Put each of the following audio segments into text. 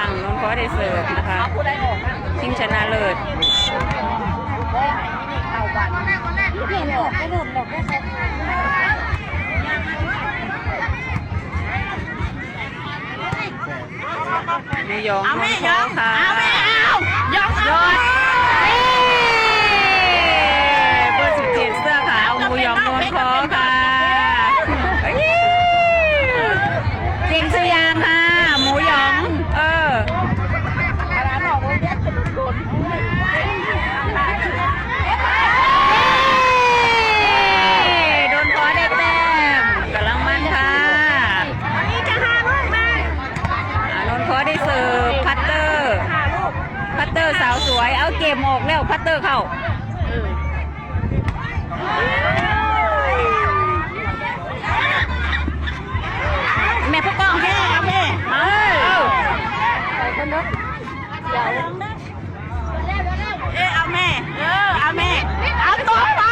างน้องขอได้เสิร์ฟนะคะชิงชนะเลิศเอาวันนี่หลอกก็โดหลอกแค่หมูหยองน้แม่องขยองค่ะยองยองเอ้เบอร์สิบเจ็ดเสื้อขาวหมูหยองนวลคอค่ะเอ้ยเก่งสุดยางค่ะ หมูหยอง เออ ร้านออกเลยเนี่ยเป็นคน โดนคอได้แต้มกำลังมันค่ะ อันนี้จะหาลูกนะ อ่าโดนคอ ได้เสิร์ฟพัตเตอร์พัตเตอร์สาวสวย เอาเกมออกแล้วพัตเตอร์เข้าแม่พวกกองแม่เอาแม่เออเอ๊ะเอาแม่ เออเอาแม่ เอาตกไป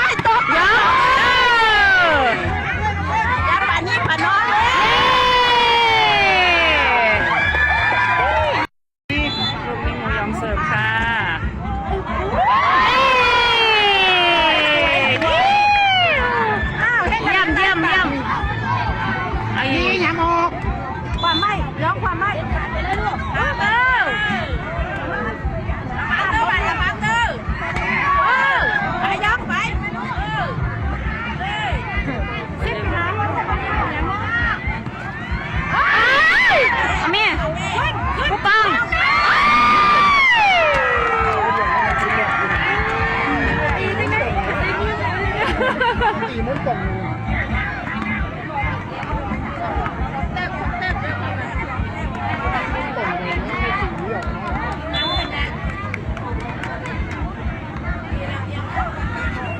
ความไม่ไปเลยลูกเอาเออปังเตอร์ไปกับปังเตอร์เออไปยกไปสิบหาวันจะไปยังไงเอาแม่ผู้กอง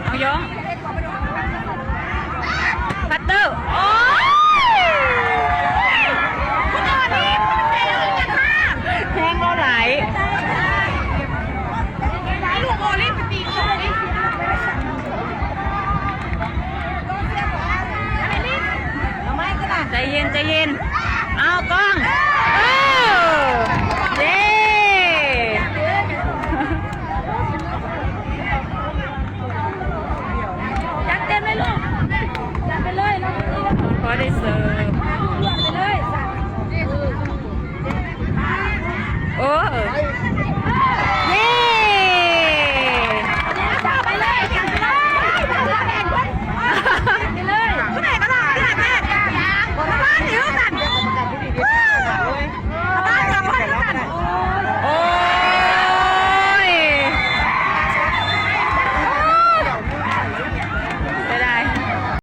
เอายองพัตเตอร์ โอ้ยแห้งก็ไหล ลูกโอลิฟตีโอลิฟเอาไม่ก็ได้ ใจ เย็นใจเย็น เอากล้องเออเย้จัดเต็มไหมลูกจัดไปเลยลูกพอได้เสิร์